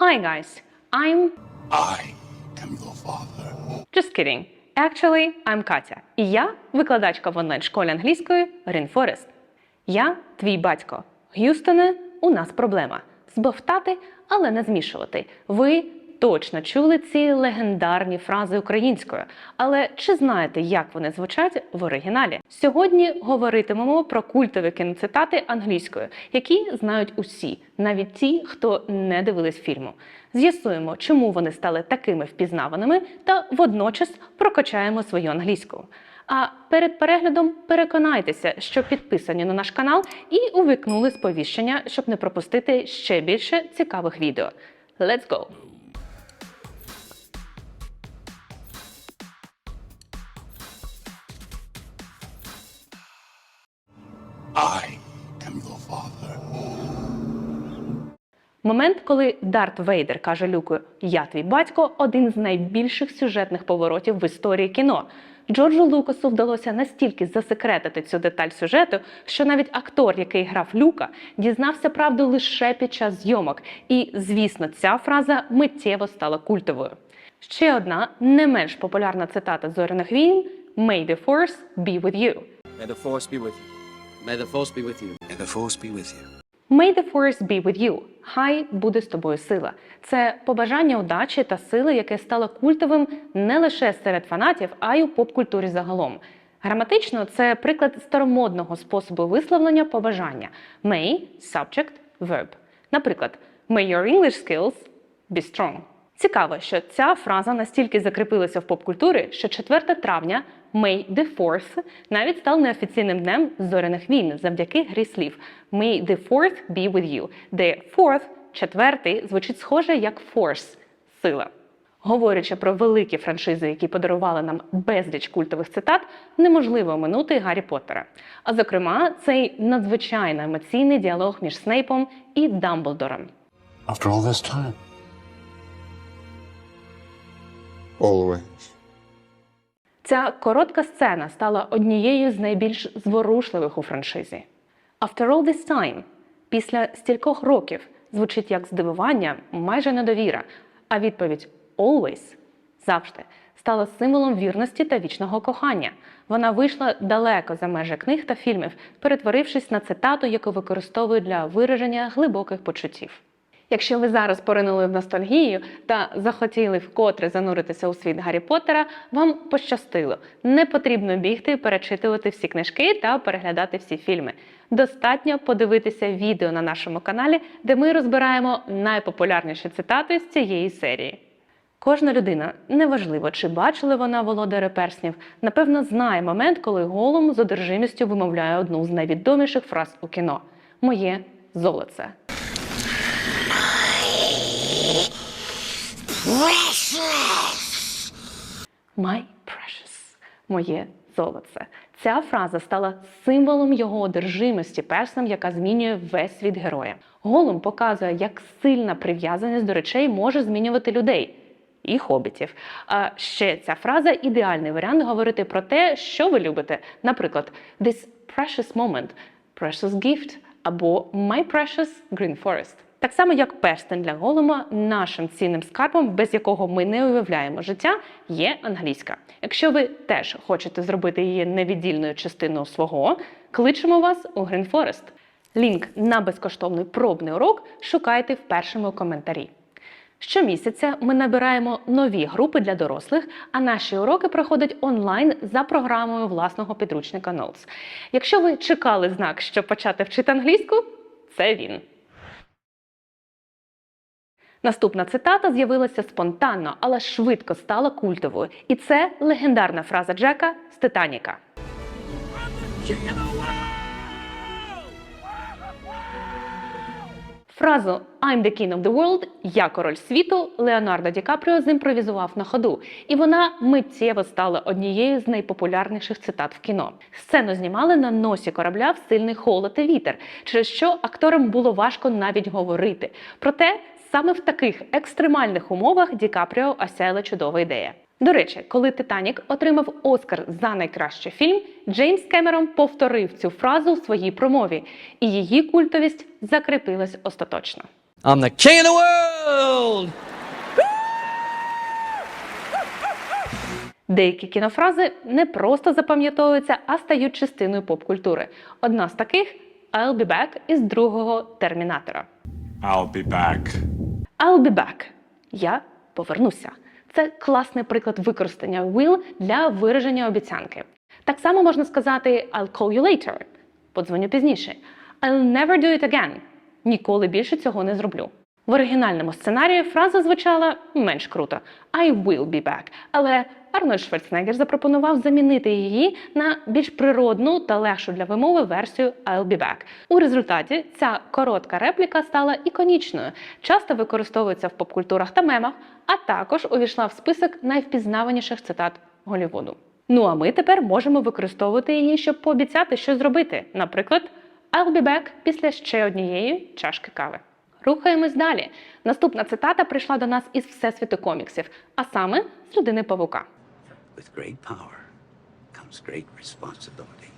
Hi guys, I'm I am your father. just kidding. Actually, I'm Катя. І я викладачка в онлайн-школі англійської Rainforest. Я твій батько. Г'юстоне, у нас проблема. Збовтати, але не змішувати. Ви точно чули ці легендарні фрази українською. Але чи знаєте, як вони звучать в оригіналі? Сьогодні говоритимемо про культові кіноцитати англійською, які знають усі, навіть ті, хто не дивились фільму. З'ясуємо, чому вони стали такими впізнаваними, та водночас прокачаємо свою англійську. А перед переглядом переконайтеся, що підписані на наш канал і увікнули сповіщення, щоб не пропустити ще більше цікавих відео. Let's go! I am your father. Момент, коли Дарт Вейдер каже Люку Я твій батько один з найбільших сюжетних поворотів в історії кіно. Джорджу Лукасу вдалося настільки засекретити цю деталь сюжету, що навіть актор, який грав Люка, дізнався правду лише під час зйомок. І, звісно, ця фраза миттєво стала культовою. Ще одна не менш популярна цитата зоряних війн May the force be with you. May the force be with you. May the force be with you. May the force be with you. May the force be with you. Хай буде з тобою сила. Це побажання удачі та сили, яке стало культовим не лише серед фанатів, а й у поп-культурі загалом. Граматично це приклад старомодного способу висловлення побажання. May – subject, verb. Наприклад, May your English skills be strong. Цікаво, що ця фраза настільки закріпилася в поп-культурі, що 4 травня May the Fourth навіть став неофіційним днем зоряних війн завдяки грі слів May the Fourth be with you, де fourth, четвертий, звучить схоже як force – сила. Говорячи про великі франшизи, які подарували нам безліч культових цитат, неможливо оминути Гаррі Поттера. А зокрема, цей надзвичайно емоційний діалог між Снейпом і Дамблдором. After all this time. Always. Ця коротка сцена стала однією з найбільш зворушливих у франшизі. After all this time, після стількох років, звучить як здивування, майже недовіра, а відповідь always завжди стала символом вірності та вічного кохання. Вона вийшла далеко за межі книг та фільмів, перетворившись на цитату, яку використовують для вираження глибоких почуттів. Якщо ви зараз поринули в ностальгію та захотіли вкотре зануритися у світ Гаррі Поттера, вам пощастило. Не потрібно бігти і перечитувати всі книжки та переглядати всі фільми. Достатньо подивитися відео на нашому каналі, де ми розбираємо найпопулярніші цитати з цієї серії. Кожна людина, неважливо, чи бачили вона володаря перснів, напевно, знає момент, коли голом з одержимістю вимовляє одну з найвідоміших фраз у кіно Моє золоце. My precious, моє золоце. Ця фраза стала символом його одержимості перснем, яка змінює весь світ героя. Голум показує, як сильна прив'язаність до речей може змінювати людей і хобітів. А ще ця фраза ідеальний варіант говорити про те, що ви любите. Наприклад, this precious moment, precious gift або my precious green forest. Так само, як перстень для голума, нашим цінним скарбом, без якого ми не уявляємо життя, є англійська. Якщо ви теж хочете зробити її невіддільною частиною свого, кличемо вас у Forest. Лінк на безкоштовний пробний урок шукайте в першому коментарі. Щомісяця ми набираємо нові групи для дорослих, а наші уроки проходять онлайн за програмою власного підручника Notes. Якщо ви чекали знак, щоб почати вчити англійську, це він. Наступна цитата з'явилася спонтанно, але швидко стала культовою. І це легендарна фраза Джека з Титаніка. Фразу I'm the king of the world Я король світу Леонардо Ді Капріо зімпровізував на ходу, і вона миттєво стала однією з найпопулярніших цитат в кіно. Сцену знімали на носі корабля в сильний холод і вітер, через що акторам було важко навіть говорити. Проте саме в таких екстремальних умовах Ді Капріо осяяла чудова ідея. До речі, коли Титанік отримав Оскар за найкращий фільм, Джеймс Кемерон повторив цю фразу у своїй промові, і її культовість закріпилась остаточно. I'm the king of the world! Деякі кінофрази не просто запам'ятовуються, а стають частиною поп-культури. Одна з таких I'll be back із другого термінатора. I'll be back. I'll be back. Я повернуся. Це класний приклад використання will для вираження обіцянки. Так само можна сказати I'll call you later. Подзвоню пізніше. I'll never do it again. Ніколи більше цього не зроблю. В оригінальному сценарії фраза звучала менш круто I will be back. Але Арнольд Шварценеггер запропонував замінити її на більш природну та легшу для вимови версію I'll be back. У результаті ця коротка репліка стала іконічною, часто використовується в попкультурах та мемах, а також увійшла в список найвпізнаваніших цитат Голлівуду. Ну а ми тепер можемо використовувати її, щоб пообіцяти щось зробити. Наприклад, I'll be back після ще однієї чашки кави. Рухаємось далі. Наступна цитата прийшла до нас із всесвіту коміксів, а саме з людини павука. With great power comes great responsibility.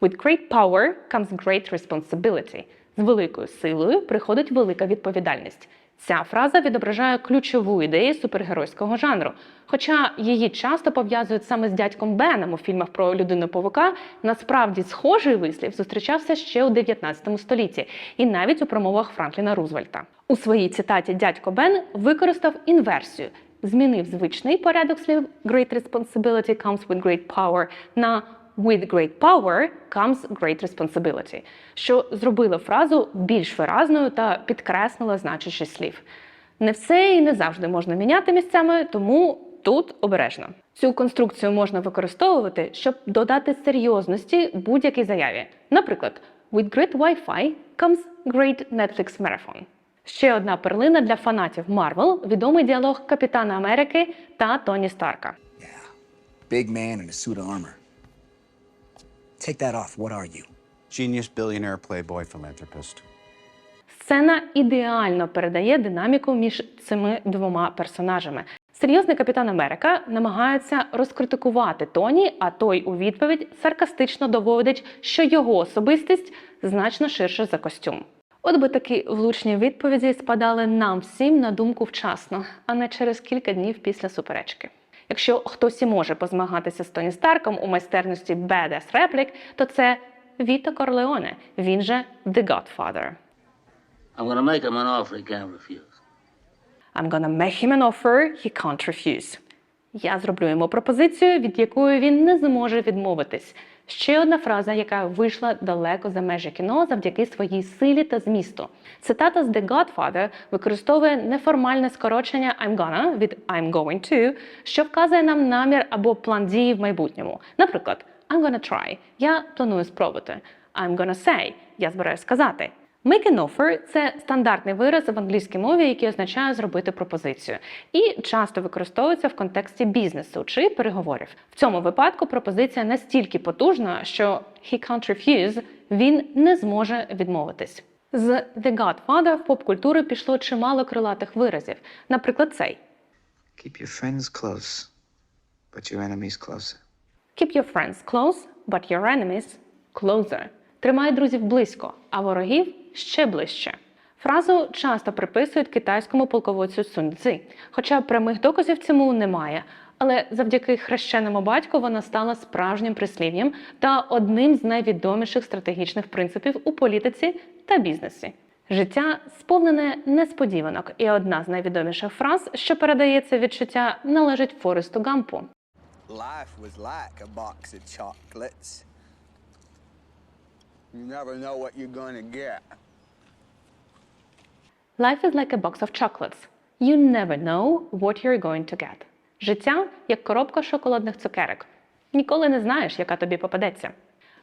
With great power comes great responsibility. З великою силою приходить велика відповідальність. Ця фраза відображає ключову ідею супергеройського жанру. Хоча її часто пов'язують саме з дядьком Беном у фільмах про людину павука, насправді схожий вислів зустрічався ще у 19 столітті і навіть у промовах Франкліна Рузвельта. У своїй цитаті дядько Бен використав інверсію, змінив звичний порядок слів Great responsibility comes with great power на With great power comes great responsibility, що зробило фразу більш виразною та підкреслило значущість слів. Не все і не завжди можна міняти місцями, тому тут обережно. Цю конструкцію можна використовувати, щоб додати серйозності будь-якій заяві. Наприклад, with great Wi-Fi comes great Netflix marathon. Ще одна перлина для фанатів Марвел відомий діалог Капітана Америки та Тоні Старка. Yeah. Big man in a suit of armor. Take that off. What are you? Genius, billionaire, playboy, philanthropist. Сцена ідеально передає динаміку між цими двома персонажами. Серйозний капітан Америка намагається розкритикувати Тоні, а той у відповідь саркастично доводить, що його особистість значно ширша за костюм. От би такі влучні відповіді спадали нам всім на думку вчасно, а не через кілька днів після суперечки. Якщо хтось і може позмагатися з Тоні Старком у майстерності badass реплік, то це Віто Корлеоне, він же The Godfather. I'm gonna make him an offer he can't refuse. I'm gonna make him an offer he can't refuse. Я зроблю йому пропозицію, від якої він не зможе відмовитись. Ще одна фраза, яка вийшла далеко за межі кіно завдяки своїй силі та змісту. Цитата з The Godfather використовує неформальне скорочення I'm gonna від I'm going to, що вказує нам намір або план дії в майбутньому. Наприклад, I'm gonna try. Я планую спробувати. I'm gonna say. Я збираюсь сказати. Make an offer – це стандартний вираз в англійській мові, який означає зробити пропозицію, і часто використовується в контексті бізнесу чи переговорів. В цьому випадку пропозиція настільки потужна, що he can't refuse – він не зможе відмовитись. З The Godfather в поп-культуру пішло чимало крилатих виразів. Наприклад, цей Keep your friends close, but your enemies closer. Keep your friends close, but your enemies closer. Тримай друзів близько, а ворогів ще ближче. Фразу часто приписують китайському полководцю Сунь Цзи, хоча прямих доказів цьому немає. Але завдяки хрещеному батьку вона стала справжнім прислів'ям та одним з найвідоміших стратегічних принципів у політиці та бізнесі. Життя сповнене несподіванок, і одна з найвідоміших фраз, що передає це відчуття, належить Форесту Гампу. Life was like a box of chocolates. You never know what you're gonna get. Life is like a box of chocolates. You never know what you're going to get. Життя як коробка шоколадних цукерок. Ніколи не знаєш, яка тобі попадеться.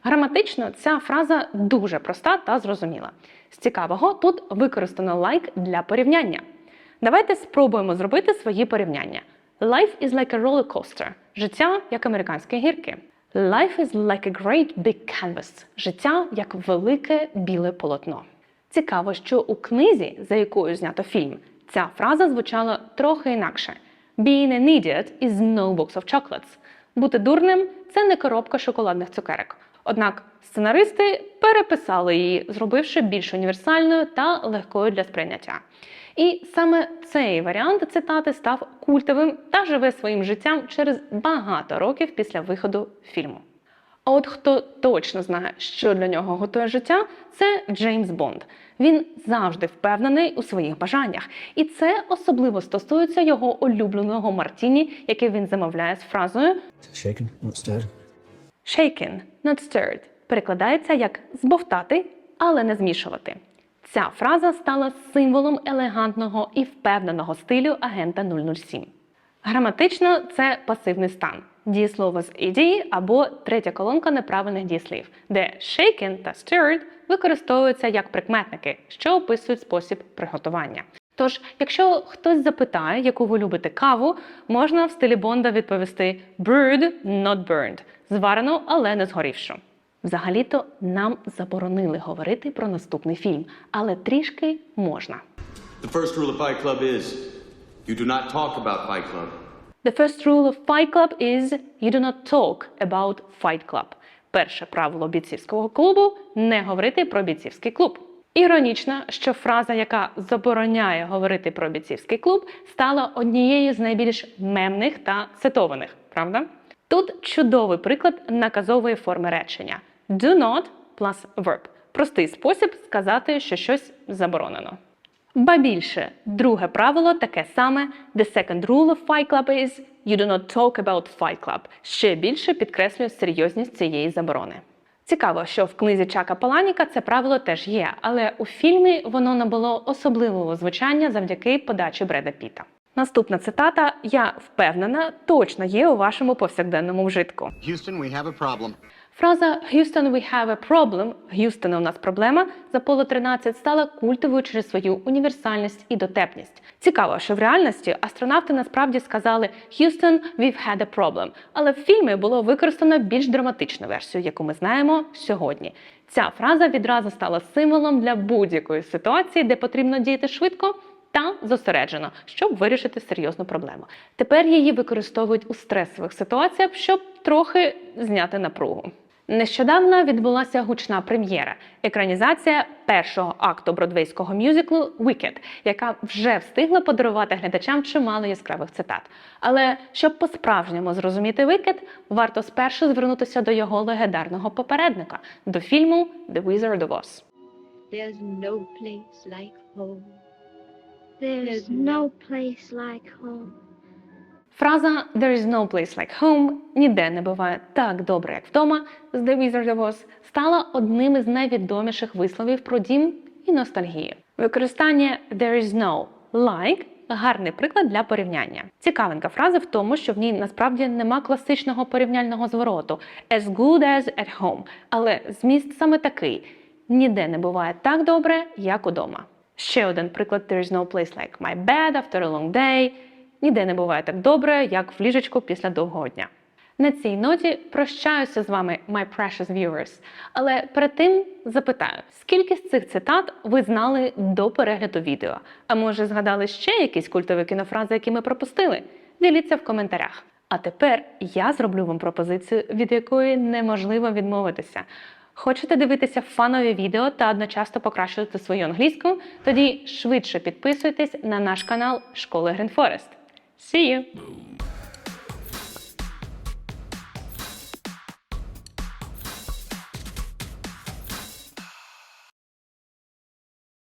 Граматично ця фраза дуже проста та зрозуміла. З цікавого тут використано like для порівняння. Давайте спробуємо зробити свої порівняння. Life is like a roller coaster. Життя як американські гірки. Life is like a great big canvas. Життя як велике біле полотно. Цікаво, що у книзі, за якою знято фільм, ця фраза звучала трохи інакше. Being an idiot is no box of chocolates. Бути дурним це не коробка шоколадних цукерок. Однак сценаристи переписали її, зробивши більш універсальною та легкою для сприйняття. І саме цей варіант цитати став культовим та живе своїм життям через багато років після виходу фільму. А от хто точно знає, що для нього готує життя, це Джеймс Бонд. Він завжди впевнений у своїх бажаннях, і це особливо стосується його улюбленого Мартіні, який він замовляє з фразою Shaken, not stirred. shaken, not stirred перекладається як збовтати, але не змішувати. Ця фраза стала символом елегантного і впевненого стилю агента 007. Граматично це пасивний стан. Дієслово з «ed» або третя колонка неправильних дієслів, де shaken та stirred використовуються як прикметники, що описують спосіб приготування. Тож, якщо хтось запитає, яку ви любите каву, можна в стилі Бонда відповісти brewed, not burned – зварену, але не згорівшу. Взагалі-то нам заборонили говорити про наступний фільм, але трішки можна. The first rule of Fight Club is you do not talk about Fight Club. The first rule of Fight Club is you do not talk about Fight Club. Перше правило бійцівського клубу не говорити про бійцівський клуб. Іронічно, що фраза, яка забороняє говорити про бійцівський клуб, стала однією з найбільш мемних та цитованих, правда? Тут чудовий приклад наказової форми речення do not plus verb. Простий спосіб сказати, що щось заборонено. Ба більше, друге правило таке саме: The second rule of Fight Club is you do not talk about Fight Club. Ще більше підкреслює серйозність цієї заборони. Цікаво, що в книзі Чака Паланіка це правило теж є, але у фільмі воно набуло особливого звучання завдяки подачі Бреда Піта. Наступна цитата, я впевнена, точно є у вашому повсякденному вжитку. Houston, we have a problem. Фраза Houston, we have a problem Houston, у нас проблема з Apollo 13 стала культовою через свою універсальність і дотепність. Цікаво, що в реальності астронавти насправді сказали Houston, we've had a problem. Але в фільмі було використано більш драматичну версію, яку ми знаємо сьогодні. Ця фраза відразу стала символом для будь-якої ситуації, де потрібно діяти швидко та зосереджено, щоб вирішити серйозну проблему. Тепер її використовують у стресових ситуаціях, щоб трохи зняти напругу. Нещодавно відбулася гучна прем'єра екранізація першого акту бродвейського мюзиклу «Wicked», яка вже встигла подарувати глядачам чимало яскравих цитат. Але щоб по-справжньому зрозуміти «Wicked», варто спершу звернутися до його легендарного попередника до фільму «The Wizard of Oz». There's no place like home. There's no place like home. Фраза «There is no place like home» ніде не буває так добре, як вдома з The Wizard of Oz стала одним із найвідоміших висловів про дім і ностальгію. Використання «there is no like» гарний приклад для порівняння. Цікавинка фрази в тому, що в ній насправді нема класичного порівняльного звороту as good as at home, але зміст саме такий: ніде не буває так добре, як удома. Ще один приклад «There is no place like my bed after a long day» Ніде не буває так добре, як в ліжечку після довгого дня. На цій ноті прощаюся з вами, my precious viewers. Але перед тим запитаю, скільки з цих цитат ви знали до перегляду відео? А може згадали ще якісь культові кінофрази, які ми пропустили? Діліться в коментарях. А тепер я зроблю вам пропозицію, від якої неможливо відмовитися. Хочете дивитися фанові відео та одночасно покращувати свою англійську? Тоді швидше підписуйтесь на наш канал Школи Грінфорест. See you.